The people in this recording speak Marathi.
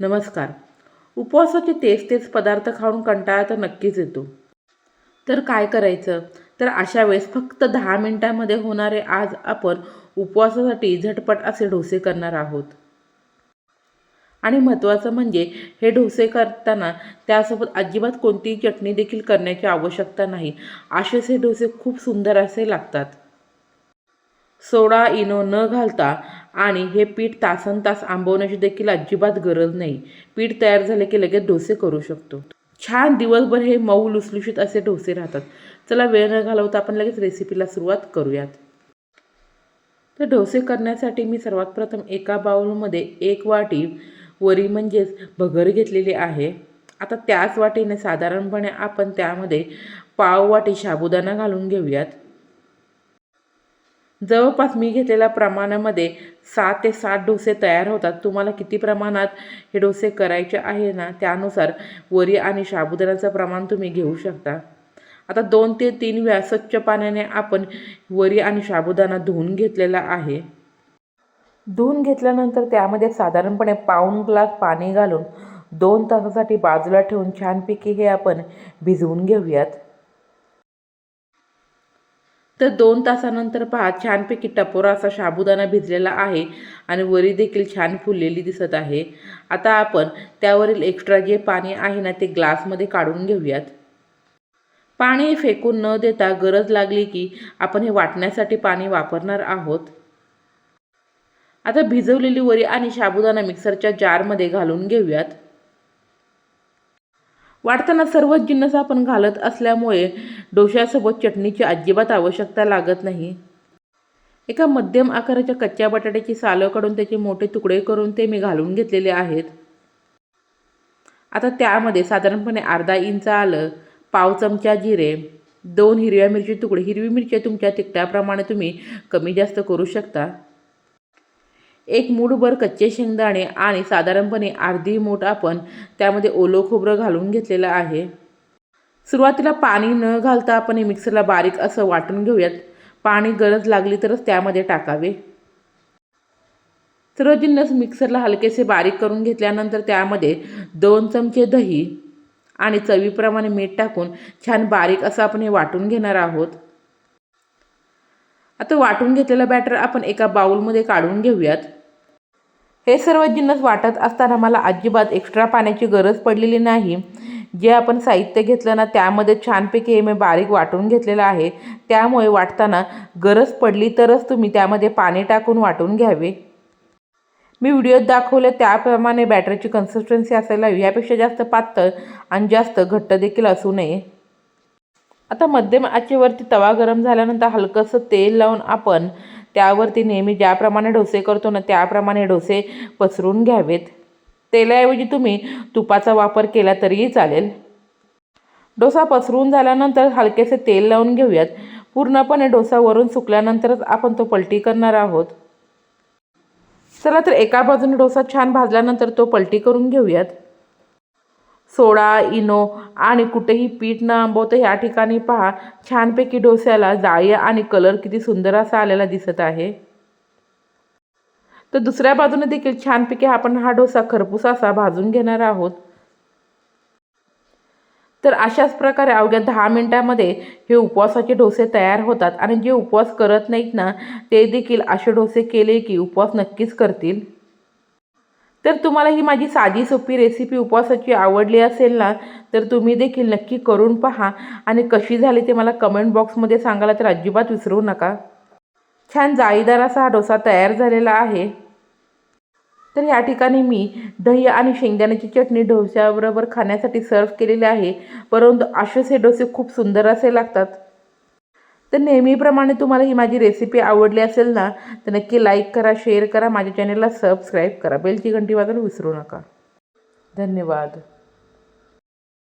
नमस्कार. उपवासाचे तेच तेच पदार्थ खाऊन कंटाळा तर नक्कीच येतो. तर काय करायचं? तर अशा वेळेस फक्त दहा मिनिटांमध्ये होणारे आज आपण उपवासासाठी झटपट असे डोसे करणार आहोत. आणि महत्त्वाचं म्हणजे हे डोसे करताना त्यासोबत अजिबात कोणतीही चटणी देखील करण्याची आवश्यकता नाही. असेच हे डोसे खूप सुंदर असे लागतात. सोडा इनो न घालता आणि हे पीठ तासन तास आंबवण्याची देखील अजिबात गरज नाही. पीठ तयार झाले की लगेच डोसे करू शकतो. छान दिवसभर हे मऊ लुसलुशीत असे डोसे राहतात. चला वेळ न घालवता आपण लगेच रेसिपीला सुरुवात करूयात. तर डोसे करण्यासाठी मी सर्वात प्रथम एका बाउलमध्ये एक वाटी वरी म्हणजेच भगर घेतलेली आहे. आता त्याच वाटीने साधारणपणे आपण त्यामध्ये पाव वाटी साबुदाणा घालून घेऊयात. जवळपास मी घेतलेल्या प्रमाणामध्ये सात ते सात डोसे तयार होतात. तुम्हाला किती प्रमाणात हे डोसे करायचे आहे ना त्यानुसार वरी आणि साबुदाण्याचं प्रमाण तुम्ही घेऊ शकता. आता दोन ते तीन वेळा स्वच्छ पाण्याने आपण वरी आणि साबुदाणा धुवून घेतलेला आहे. धुवून घेतल्यानंतर त्यामध्ये साधारणपणे पाऊण ग्लास पाणी घालून दोन तासासाठी बाजूला ठेवून छानपैकी हे आपण भिजवून घेऊयात. तर दोन तासानंतर पहा छानपैकी टपोरा असा साबुदाणा भिजलेला आहे आणि वरी देखील छान फुललेली दिसत आहे. आता आपण त्यावरील एक्स्ट्रा जे पाणी आहे ना ते ग्लासमध्ये काढून घेऊयात. पाणी फेकून न देता गरज लागली की आपण हे वाटण्यासाठी पाणी वापरणार आहोत. आता भिजवलेली वरी आणि साबुदाणा मिक्सरच्या जारमध्ये घालून घेऊयात. वाटताना सर्वच जिन्नस आपण घालत असल्यामुळे डोश्यासोबत चटणीची अजिबात आवश्यकता लागत नाही. एका मध्यम आकाराच्या कच्च्या बटाट्याची सालं काढून त्याचे मोठे तुकडे करून ते मी घालून घेतलेले आहेत. आता त्यामध्ये साधारणपणे अर्धा इंच आलं पाव चमचा जिरे दोन हिरव्या मिरची तुकडे. हिरवी मिरची तुमच्या तिखटाप्रमाणे तुम्ही कमी जास्त करू शकता. एक मूठभर कच्चे शेंगदाणे आणि साधारणपणे अर्धी मूठ आपण त्यामध्ये ओलं खोबरं घालून घेतलेलं आहे. सुरुवातीला पाणी न घालता आपण हे मिक्सरला बारीक असं वाटून घेऊयात. पाणी गरज लागली तरच त्यामध्ये टाकावे. सर्व जिन्नस मिक्सरला हलकेसे बारीक करून घेतल्यानंतर त्यामध्ये दोन चमचे दही आणि चवीप्रमाणे मीठ टाकून छान बारीक असं आपण हे वाटून घेणार आहोत. आता वाटून घेतलेलं बॅटर आपण एका बाऊलमध्ये काढून घेऊयात. हे सर्व जिन्नस वाटत असताना मला अजिबात एक्स्ट्रा पाण्याची गरज पडलेली नाही. जे आपण साहित्य घेतलं ना त्यामध्ये छानपैकी हे मी बारीक वाटून घेतलेलं आहे. त्यामुळे वाटताना गरज पडली तरच तुम्ही त्यामध्ये पाणी टाकून वाटून घ्यावे. मी व्हिडिओत दाखवले त्याप्रमाणे बॅटरीची कन्सिस्टन्सी असायला हवी यापेक्षा जास्त पातळ आणि जास्त घट्ट देखील असू नये. आता मध्यम आचेवरती तवा गरम झाल्यानंतर हलकंसं तेल लावून आपण त्यावरती नेहमी ज्याप्रमाणे डोसे करतो ना त्याप्रमाणे डोसे पसरून घ्यावेत. तेलाऐवजी तुम्ही तुपाचा वापर केला तरीही चालेल. डोसा पसरून झाल्यानंतर हलकेसे तेल लावून घेऊयात. पूर्णपणे डोसा वरून सुकल्यानंतरच आपण तो पलटी करणार आहोत. चला तर एका बाजूने डोसा छान भाजल्यानंतर तो पलटी करून घेऊयात. सोडा इनो आणि कुठेही पीठ न आंबवतं ह्या ठिकाणी पहा. छानपैकी डोस्याला जाळी आणि कलर किती सुंदर असा आलेला दिसत आहे. तर दुसऱ्या बाजूने देखील छानपैकी आपण हा डोसा खरपूस असा भाजून घेणार आहोत. तर अशाच प्रकारे अवघ्या दहा मिनटामध्ये हे उपवासाचे डोसे तयार होतात आणि जे उपवास करत नाहीत ना ते देखील असे डोसे केले की उपवास नक्कीच करतील. तर तुम्हाला ही माझी साधी सोपी रेसिपी उपवासाची आवडली असेल ना तर तुम्ही देखील नक्की करून पहा आणि कशी झाली ते मला कमेंट बॉक्समध्ये सांगायला तर अजिबात विसरू नका. छान जाळीदार असा हा डोसा तयार झालेला आहे. तर या ठिकाणी मी दही आणि शेंगदाण्याची चटणी डोश्याबरोबर खाण्यासाठी सर्व केलेली आहे. परंतु असेच हे डोसे खूप सुंदर असे लागतात. तर नेहमीप्रमाणे तुम्हाला ही माझी रेसिपी आवडली असेल ना तर नक्की लाईक करा शेअर करा माझ्या चॅनलला सबस्क्राईब करा. बेलची घंटी वाजवून विसरू नका. धन्यवाद.